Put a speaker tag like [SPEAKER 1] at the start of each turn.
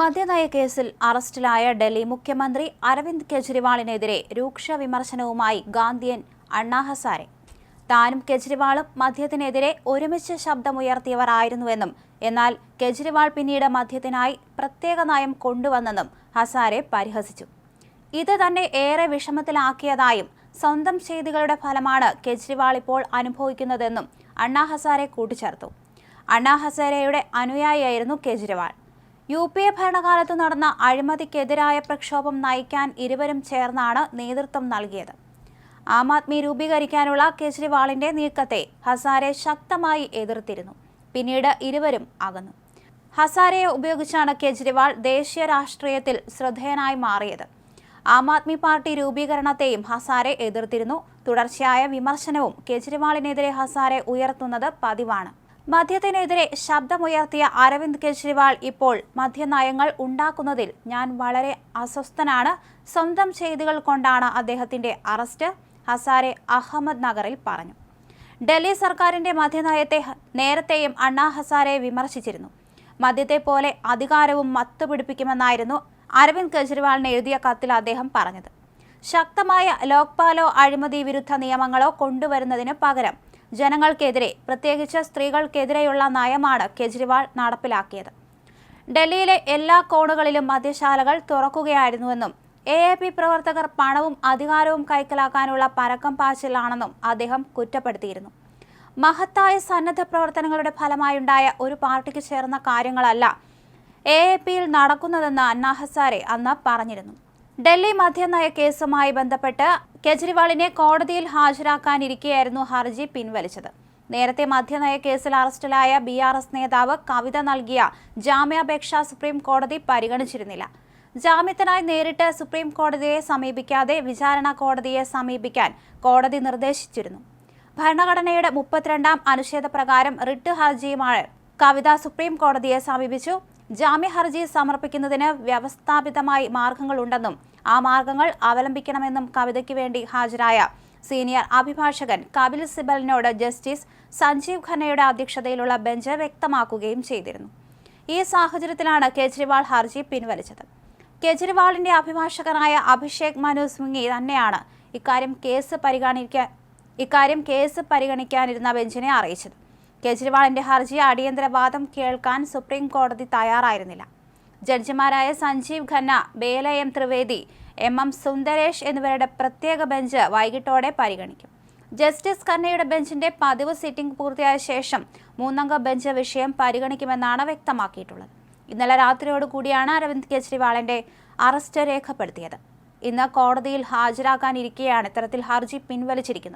[SPEAKER 1] മദ്യനയ കേസിൽ അറസ്റ്റിലായ ഡൽഹി മുഖ്യമന്ത്രി അരവിന്ദ് കെജ്രിവാളിനെതിരെ രൂക്ഷ വിമർശനവുമായി ഗാന്ധിയൻ അണ്ണാ ഹസാരെ. താനും കെജ്രിവാളും മദ്യത്തിനെതിരെ ഒരുമിച്ച് ശബ്ദമുയർത്തിയവരായിരുന്നുവെന്നും എന്നാൽ കെജ്രിവാൾ പിന്നീട് മദ്യത്തിനായി പ്രത്യേക നയം കൊണ്ടുവന്നെന്നും ഹസാരെ പരിഹസിച്ചു. ഇത് തന്നെ ഏറെ വിഷമത്തിലാക്കിയതായും സ്വന്തം ചെയ്തികളുടെ ഫലമാണ് കെജ്രിവാൾ ഇപ്പോൾ അനുഭവിക്കുന്നതെന്നും അണ്ണാ ഹസാരെ കൂട്ടിച്ചേർത്തു. അണ്ണാ ഹസാരെയുടെ അനുയായിയായിരുന്നു കെജ്രിവാൾ. യു പി എ ഭരണകാലത്ത് നടന്ന അഴിമതിക്കെതിരായ പ്രക്ഷോഭം നയിക്കാൻ ഇരുവരും ചേർന്നാണ് നേതൃത്വം നൽകിയത്. ആം ആദ്മി രൂപീകരിക്കാനുള്ള കെജ്രിവാളിന്റെ നീക്കത്തെ ഹസാരെ ശക്തമായി എതിർത്തിരുന്നു. പിന്നീട് ഇരുവരും അകന്നു. ഹസാരയെ ഉപയോഗിച്ചാണ് കെജ്രിവാൾ ദേശീയ രാഷ്ട്രീയത്തിൽ ശ്രദ്ധേയനായി മാറിയത്. ആം ആദ്മി പാർട്ടി രൂപീകരണത്തെയും ഹസാരെ എതിർത്തിരുന്നു. തുടർച്ചയായ വിമർശനവും കെജ്രിവാളിനെതിരെ ഹസാരെ ഉയർത്തുന്നത് പതിവാണ്. മദ്യത്തിനെതിരെ ശബ്ദമുയർത്തിയ അരവിന്ദ് കെജ്രിവാൾ ഇപ്പോൾ മദ്യനയങ്ങൾ ഉണ്ടാക്കുന്നതിൽ ഞാൻ വളരെ അസ്വസ്ഥനാണ്. സ്വന്തം ചെയ്തികൾ കൊണ്ടാണ് അദ്ദേഹത്തിന്റെ അറസ്റ്റ് ഹസാരെ അഹമ്മദ് നഗറിൽ പറഞ്ഞു. ഡൽഹി സർക്കാരിന്റെ മദ്യനയത്തെ നേരത്തെയും അണ്ണാ ഹസാരെ വിമർശിച്ചിരുന്നു. മദ്യത്തെ പോലെ അധികാരവും മത്തുപിടിപ്പിക്കുമെന്നായിരുന്നു അരവിന്ദ് കെജ്രിവാളിന് എഴുതിയ കത്തിൽ അദ്ദേഹം പറഞ്ഞത്. ശക്തമായ ലോക്പാലോ അഴിമതി വിരുദ്ധ നിയമങ്ങളോ കൊണ്ടുവരുന്നതിന് പകരം ജനങ്ങൾക്കെതിരെ പ്രത്യേകിച്ച് സ്ത്രീകൾക്കെതിരെയുള്ള നയമാണ് കെജ്രിവാൾ നടപ്പിലാക്കിയത്. ഡൽഹിയിലെ എല്ലാ കോണുകളിലും മദ്യശാലകൾ തുറക്കുകയായിരുന്നുവെന്നും എ എ പി പ്രവർത്തകർ പണവും അധികാരവും കൈക്കലാക്കാനുള്ള പരക്കം പാച്ചിലാണെന്നും അദ്ദേഹം കുറ്റപ്പെടുത്തിയിരുന്നു. മഹത്തായ സന്നദ്ധ പ്രവർത്തനങ്ങളുടെ ഫലമായുണ്ടായ ഒരു പാർട്ടിക്ക് ചേർന്ന കാര്യങ്ങളല്ല എ എ പിയിൽ നടക്കുന്നതെന്ന് അന്നാഹസാരെ അന്ന് പറഞ്ഞിരുന്നു. ഡൽഹി മദ്യനയ കേസുമായി ബന്ധപ്പെട്ട് കെജ്രിവാളിനെ കോടതിയിൽ ഹാജരാക്കാനിരിക്കെയായിരുന്നു ഹർജി പിൻവലിച്ചത്. നേരത്തെ മദ്യനയ കേസിൽ അറസ്റ്റിലായ ബി ആർ എസ് നേതാവ് കവിത നൽകിയ ജാമ്യാപേക്ഷ സുപ്രീം കോടതി പരിഗണിച്ചിരുന്നില്ല. ജാമ്യത്തിനായി നേരിട്ട് സുപ്രീം കോടതിയെ സമീപിക്കാതെ വിചാരണ കോടതിയെ സമീപിക്കാൻ കോടതി നിർദ്ദേശിച്ചിരുന്നു. ഭരണഘടനയുടെ മുപ്പത്തിരണ്ടാം അനുച്ഛേദ പ്രകാരം റിട്ട് ഹർജിയുമായി കവിത സുപ്രീം കോടതിയെ സമീപിച്ചു. ജാമ്യ ഹർജി സമർപ്പിക്കുന്നതിന് വ്യവസ്ഥാപിതമായി മാർഗങ്ങളുണ്ടെന്നും ആ മാർഗങ്ങൾ അവലംബിക്കണമെന്നും കവിതയ്ക്ക് വേണ്ടി ഹാജരായ സീനിയർ അഭിഭാഷകൻ കപിൽ സിബലിനോട് ജസ്റ്റിസ് സഞ്ജീവ് ഖന്നയുടെ അധ്യക്ഷതയിലുള്ള ബെഞ്ച് വ്യക്തമാക്കുകയും ചെയ്തിരുന്നു. ഈ സാഹചര്യത്തിലാണ് കേജ്രിവാൾ ഹർജി പിൻവലിച്ചത്. കേജ്രിവാളിന്റെ അഭിഭാഷകനായ അഭിഷേക് മനു സിംഗി തന്നെയാണ് ഇക്കാര്യം കേസ് പരിഗണിക്കാൻ ഇക്കാര്യം കേസ് പരിഗണിക്കാനിരുന്ന ബെഞ്ചിനെ അറിയിച്ചത്. കേജ്രിവാളിന്റെ ഹർജി അടിയന്തര വാദം കേൾക്കാൻ സുപ്രീം കോടതി തയ്യാറായിരുന്നില്ല. ജഡ്ജിമാരായ Sanjiv Khanna Bela M Trivedi M M Sundaresh എന്നിവരുടെ പ്രത്യേക ബെഞ്ച് വൈകിട്ടോടെ പരിഗണിക്കും. ജസ്റ്റിസ് ഖന്നയുടെ ബെഞ്ചിന്റെ പതിവ് സിറ്റിംഗ് പൂർത്തിയായ ശേഷം മൂന്നംഗ ബെഞ്ച് വിഷയം പരിഗണിക്കുമെന്നാണ് വ്യക്തമാക്കിയിട്ടുള്ളത്. ഇന്നലെ രാത്രിയോടുകൂടിയാണ് അരവിന്ദ് കെജ്രിവാളിന്റെ അറസ്റ്റ് രേഖപ്പെടുത്തിയത്. ഇന്ന് കോടതിയിൽ ഹാജരാക്കാനിരിക്കെയാണ് ഇത്തരത്തിൽ ഹർജി പിൻവലിച്ചിരിക്കുന്നത്.